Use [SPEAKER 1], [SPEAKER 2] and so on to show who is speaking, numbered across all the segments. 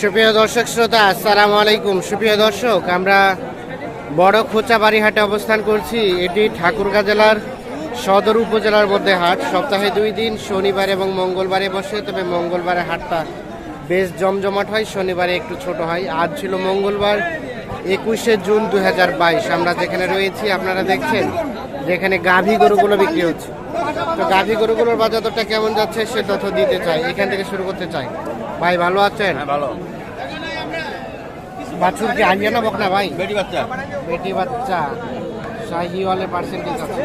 [SPEAKER 1] সুপ্রিয় দর্শক শ্রোতা, আসসালামু আলাইকুম। সুপ্রিয় দর্শক, আমরা বড় খোঁচাবাড়ি হাটে অবস্থান করছি। এটি ঠাকুরগাঁ জেলার সদর উপজেলার মধ্যে হাট। সপ্তাহে দুই দিন, শনিবার এবং মঙ্গলবারে বসে, তবে মঙ্গলবারে হাটটা বেশ জমজমাট হয়, শনিবারে একটু ছোট হয়। আজ ছিল মঙ্গলবার, একুশে জুন দু হাজার বাইশ। আমরা যেখানে রয়েছি, আপনারা দেখছেন, যেখানে গাভী গরুগুলো বিক্রি হচ্ছে। তো গাভী গরুগুলোর বাজারটা কেমন যাচ্ছে, সে তথ্য দিতে চাই। এখান থেকে শুরু করতে চাই। ভাই, ভালো আছেন?
[SPEAKER 2] হ্যাঁ ভালো।
[SPEAKER 1] বাছুর কি আলিয়া না বকনা ভাই?
[SPEAKER 2] বেটি বাচ্চা।
[SPEAKER 1] বেটি বাচ্চা শাহিওয়ালের পার্সেন্টেজ আছে।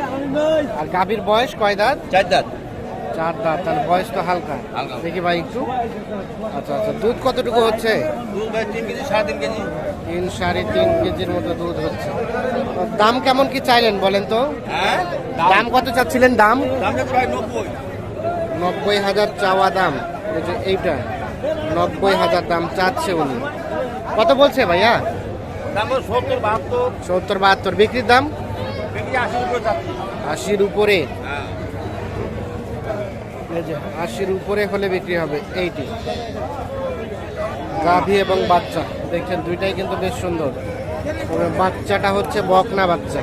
[SPEAKER 1] আর গাভীর বয়স কয় দাঁত?
[SPEAKER 2] চার দাঁত।
[SPEAKER 1] চার দাঁত তার বয়স তো হালকা। দেখি ভাই একটু। আচ্ছা আচ্ছা দুধ কতটুকু হচ্ছে?
[SPEAKER 2] তিন কেজি সাড়ে তিন
[SPEAKER 1] কেজির মতো দুধ হচ্ছে। দাম কেমন কি চাইলেন বলেন তো?
[SPEAKER 2] হ্যাঁ?
[SPEAKER 1] দাম কত চাচ্ছিলেন দাম?
[SPEAKER 2] নব্বই।
[SPEAKER 1] হাজার চাওয়া দাম। এইটা নব্বই হাজার দাম চাচ্ছে উনি। কত বলছে ভাইয়া?
[SPEAKER 2] সত্তর বাহাত্তর।
[SPEAKER 1] বিক্রির দাম? আশির উপরে
[SPEAKER 2] হ্যাঁ।
[SPEAKER 1] আশির উপরে হলে বিক্রি হবে এইটি। গাভী এবং বাচ্চা। দেখছেন দুইটাই কিন্তু বেশ সুন্দর। তবে বাচ্চাটা হচ্ছে বকনা বাচ্চা।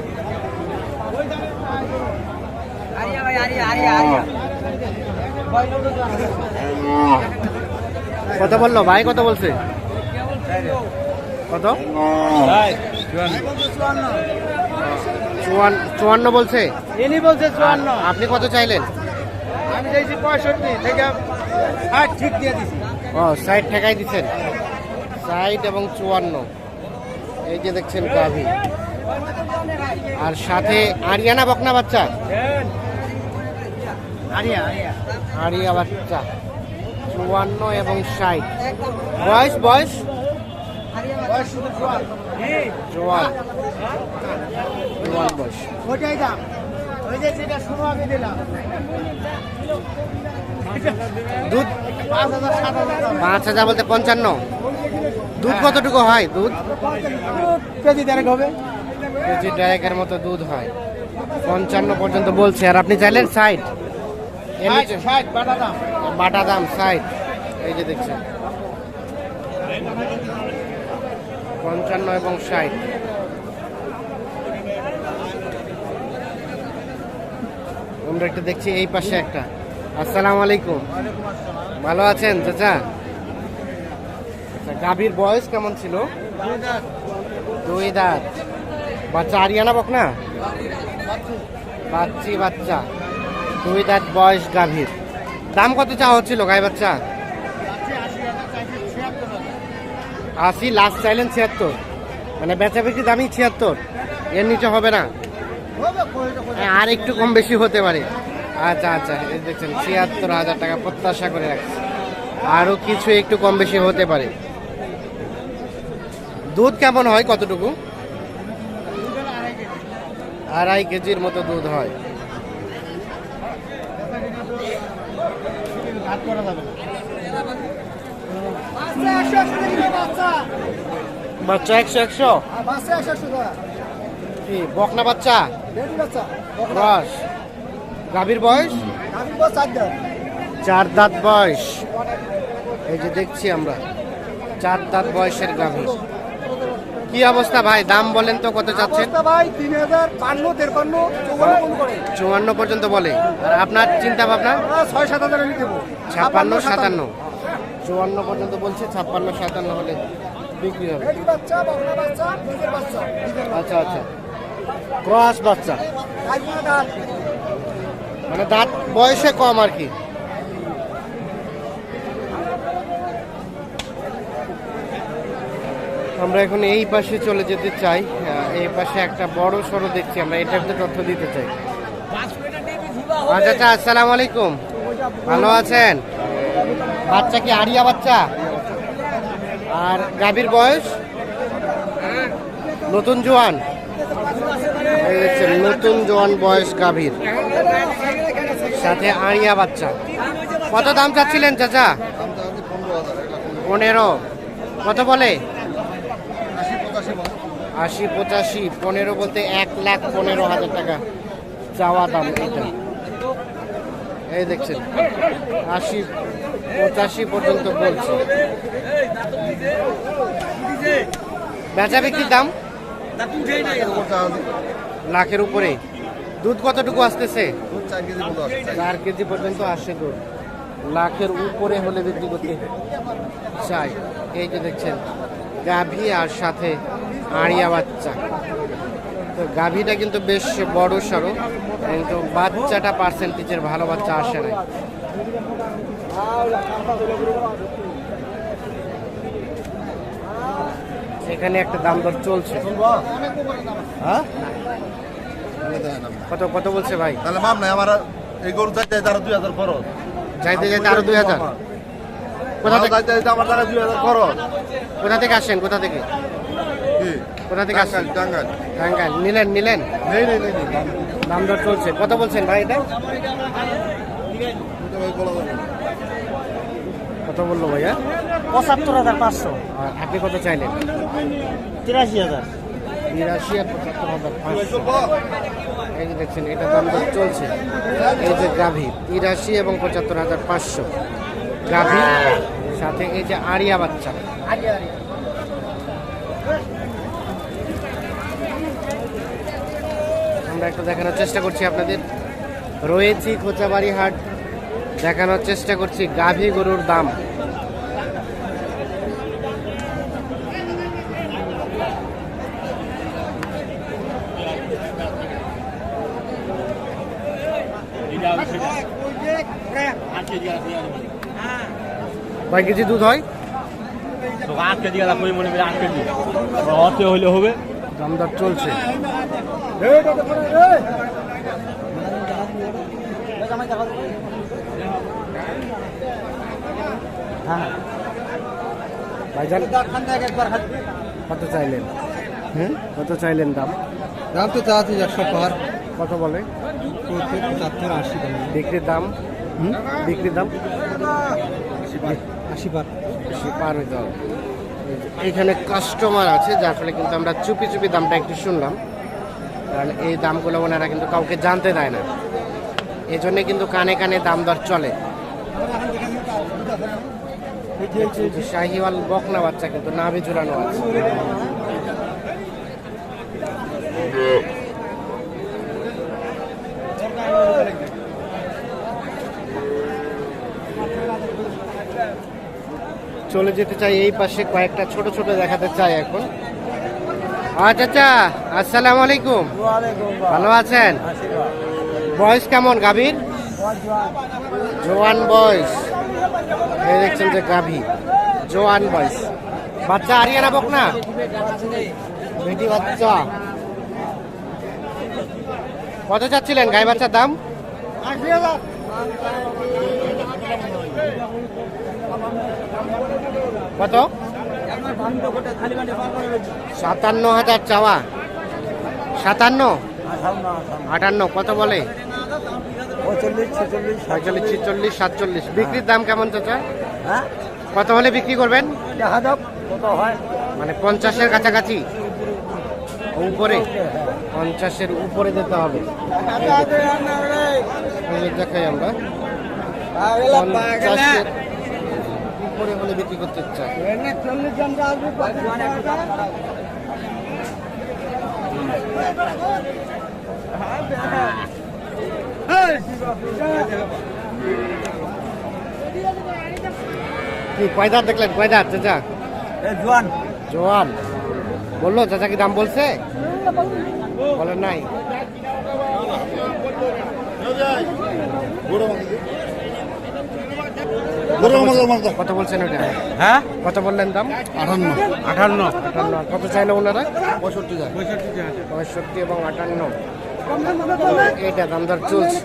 [SPEAKER 1] কত বলল? ভাই কত বলছে? কত? চুয়ান্ন চুয়ান্ন বলছে?
[SPEAKER 3] ইনি বলছে চুয়ান্ন।
[SPEAKER 1] আপনি কত চাইলেন?
[SPEAKER 3] আমি চাইছি পঁয়ষট্টি থেকে ষাট ঠিক দিয়ে দিছি।
[SPEAKER 1] ও সাইড ঠেকাই দিচ্ছেন। সাইড এবং চুয়ান্ন। এই যে দেখছেন গাভী। আর সাথে আরিয়ানা বকনা বাচ্চা?
[SPEAKER 3] Area area.
[SPEAKER 1] আরিয়া বাচ্চা। চুয়ান্ন এবং ষাট। বয়স বয়স? জোয়ান জোয়ান বয়স।
[SPEAKER 3] ওইটাই দাম ওই যে যেটা শুরু আমি দিলাম
[SPEAKER 1] দুধ?
[SPEAKER 3] পাঁচ হাজার
[SPEAKER 1] বলতে পঞ্চান্ন। দুধ কতটুকু হয় দুধ?
[SPEAKER 3] কেজি দেড়েক হবে।
[SPEAKER 1] কেজি ডায়েকের মতো দুধ হয়। পঞ্চান্ন পর্যন্ত বলছে। আর আপনি চাইলেন ষাট
[SPEAKER 3] বাটা দাম।
[SPEAKER 1] বাটা দাম ষাট। এই যে দেখছেন। পঞ্চান্ন এবং ষাট। আমরা একটা দেখছি এই পাশে একটা। আসসালামু আলাইকুম। ভালো আছেন, চাচা? আচ্ছা গাভীর বয়স কেমন ছিল? দুই দাঁত। বাচ্চা আরিয়ানা বক না বাচ্চি বাচ্চা। দুই দাঁত বয়স গাভীর। দাম কত চাওয়া হচ্ছিল গাই বাচ্চা? আশি লাস্ট চাইলেন ছিয়াত্তর। মানে বেচা বিক্রি দামই ছিয়াত্তর। এর নিচে হবে না। আর একটু কম বেশি হতে পারে। আচ্ছা আচ্ছা দেখছেন, ছিয়াত্তর হাজার টাকা প্রত্যাশা করে রাখছে। আরও কিছু একটু কম বেশি হতে পারে। দুধ কেমন হয়, কতটুকু? আড়াই কেজির মতো দুধ হয়। বাচ্চা একশো একশো? কি বকনা বাচ্চা? রস গাভীর বয়স? চার দাঁত বয়স। এই যে দেখছি আমরা চার দাঁত বয়সের গাভী কি অবস্থা ভাই? দাম বলেন তো কত চাচ্ছেন?
[SPEAKER 3] ভাই তিন হাজার পান্ন তেরপান্ন
[SPEAKER 1] চুয়ান্ন পর্যন্ত বলে। আর আপনার চিন্তা ভাবনা?
[SPEAKER 3] ছয় সাত হাজার
[SPEAKER 1] ছাপ্পান্ন সাতান্ন। চুয়ান্ন পর্যন্ত বলছে ছাপ্পান্ন সাতান্ন হলে বিক্রি হবে। আচ্ছা আচ্ছা। ক্রস বাচ্চা। মানে দাঁত বয়সে কম আর কি। আমরা এখন এই পাশে চলে যেতে চাই। এই পাশে একটা বড় সড়ো দেখছি আমরা এটার তো তথ্য দিতে চাই। আচ্ছা আচ্ছা আসসালামু আলাইকুম। ভালো আছেন? বাচ্চা কি আরিয়া বাচ্চা? আর গাভীর বয়স? নতুন জোয়ান? নতুন জোয়ান বয়স গাভীর। সাথে আড়িয়া বাচ্চা। কত দাম চাচ্ছিলেন চাচা? পনেরো। কত বলে? আশি পঁচাশি। পনেরো বলতে এক লাখ পনেরো হাজার টাকা চাওয়া দাম এটা। এই দেখছেন। আশি পঁচাশি পর্যন্ত বলছে। বেচা বিক্রির দাম? লাখের উপরে। দুধ কতটুকু আসতেছে? চার কেজি পর্যন্ত আসে দুধ। লাখের উপরে হলে বিক্রি করতে চাই, এই যে দেখছেন, গাভী আর সাথে আড়িয়া বাচ্চা। তো গাভীটা কিন্তু বেশ বড় সড়ো, কিন্তু বাচ্চাটা পার্সেন্টেজের ভালো বাচ্চা আসে না এখানে একটা দাম দর চলছে।
[SPEAKER 3] হ্যাঁ?
[SPEAKER 1] কত কত বলছে ভাই?
[SPEAKER 3] তাহলে মাপ নাই আমার এই গরু যাইতে যাইতে আরও দুই হাজার খরচ।
[SPEAKER 1] যাইতে যাইতে আরও দুই হাজার। কোথা থেকে?
[SPEAKER 3] যাইতে যাইতে আমার টাকা দুই হাজার খরচ।
[SPEAKER 1] কোথা থেকে আসেন? কোথা থেকে?
[SPEAKER 3] কি?
[SPEAKER 1] কোথা থেকে আসেন?
[SPEAKER 3] টাঙ্গাইল
[SPEAKER 1] টাঙ্গাইল নিলেন নিলেন?
[SPEAKER 3] নেই নেই নেই নেই।
[SPEAKER 1] দাম দর চলছে। কত বলছেন ভাই এটা
[SPEAKER 3] দুটো ভাই বলা যাবে না।
[SPEAKER 1] কত বলল ভাইয়া?
[SPEAKER 4] পঁচাত্তর হাজার পাঁচশো।
[SPEAKER 1] আর আপনি কত চাইলেন?
[SPEAKER 4] তিরাশি হাজার।
[SPEAKER 1] তিরাশি আর পঁচাত্তর হাজার পাঁচশো। এই যে দেখছেন এটা দাম দর চলছে। এই যে গাভী তিরাশি এবং পঁচাত্তর হাজার পাঁচশো। গাভী সাথে এই যে আরিয়া বাচ্চা। আমরা একটু দেখানোর চেষ্টা করছি আপনাদের। রয়েছি খোঁচাবাড়ি হাট। দেখানোর চেষ্টা করছি গাভী গরুর দাম কয় কেজি দুধ হয়
[SPEAKER 2] আট কেজি গেলা কই মনে করি আট কেজি অতে হইলে হবে
[SPEAKER 1] দাম দর চলছে ভাইজান কত চাইলেন?
[SPEAKER 3] হ্যাঁ
[SPEAKER 1] কত চাইলেন দাম?
[SPEAKER 3] দাম তো চাচ্ছি একশো পার।
[SPEAKER 1] কত বলে?
[SPEAKER 3] পঁচাত্তর আশি
[SPEAKER 1] বিক্রির দাম? বিক্রির দাম?
[SPEAKER 3] আশি পার।
[SPEAKER 1] সে পার। হইতে হবে এইখানে কাস্টমার আছে যার ফলে কিন্তু আমরা চুপি চুপি দামটা একটু শুনলাম। কারণ এই দামগুলো ওনারা কিন্তু কাউকে জানতে দেয় না। এই জন্য কিন্তু কানে কানে দাম দর চলে। শাহিওয়াল বকনা বাচ্চা কিন্তু নাভি ঝুলানো আছে। চলে যেতে চাই এই পাশে কয়েকটা ছোট ছোট দেখাতে চাই এখন। আচ্ছা আচ্ছা আসসালামু আলাইকুম। ভালো আছেন? বয়স কেমন গাভীর? জোয়ান বয়স। এই দেখছেন যে গাভী, জোয়ান বয়স। বাচ্চা আরিয়ানা বক না? বেটি বাচ্চা। কত চাচ্ছিলেন গাই বাচ্চার দাম? কত? সাতান্ন হাজার চাওয়া। সাতান্ন? আটান্ন, কত বলে? ছয়চল্লিশ ছিচল্লিশ সাতচল্লিশ। বিক্রির দাম কেমন চাচা?
[SPEAKER 4] হ্যাঁ?
[SPEAKER 1] কত হলে বিক্রি করবেন?
[SPEAKER 4] দেখা যাক কত হয়।
[SPEAKER 1] মানে পঞ্চাশের কাছাকাছি? উপরে? পঞ্চাশের উপরে যেতে হবে। দেখাই আমরা। পঞ্চাশের উপরে হলে বিক্রি করতে চাই কি কয়দার দেখলেন? কয়দার চাচা?
[SPEAKER 4] জোয়ান।
[SPEAKER 1] জোয়ান। বলল চাচা কি দাম বলছে? বলেন নাই। কত বলছেন ওটা?
[SPEAKER 4] হ্যাঁ?
[SPEAKER 1] কত বললেন দাম?
[SPEAKER 3] আটান্ন
[SPEAKER 1] আটান্ন আটান্ন কত চাইলো ওনারা?
[SPEAKER 3] পঁয়ষট্টি
[SPEAKER 1] পঁয়ষট্টি এবং আটান্ন। এইটা দাম দর চলছে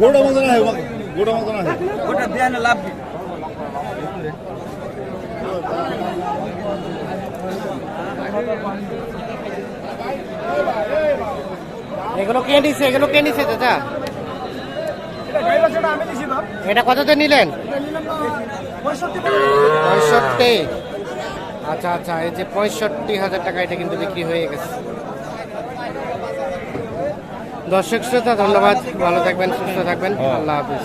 [SPEAKER 3] গোটা মতো না গোটা মতো না
[SPEAKER 4] ওটা দেন লাভ
[SPEAKER 1] এগুলো কে নিছে? এগুলো কে নিছে চাচা? এটা কততে নিলেন? পঁয়ষট্টি। আচ্ছা আচ্ছা এই যে পঁয়ষট্টি হাজার টাকা এটা কিন্তু বিক্রি হয়ে গেছে। দর্শক শ্রোতা ধন্যবাদ। ভালো থাকবেন সুস্থ থাকবেন। আল্লাহ হাফিজ।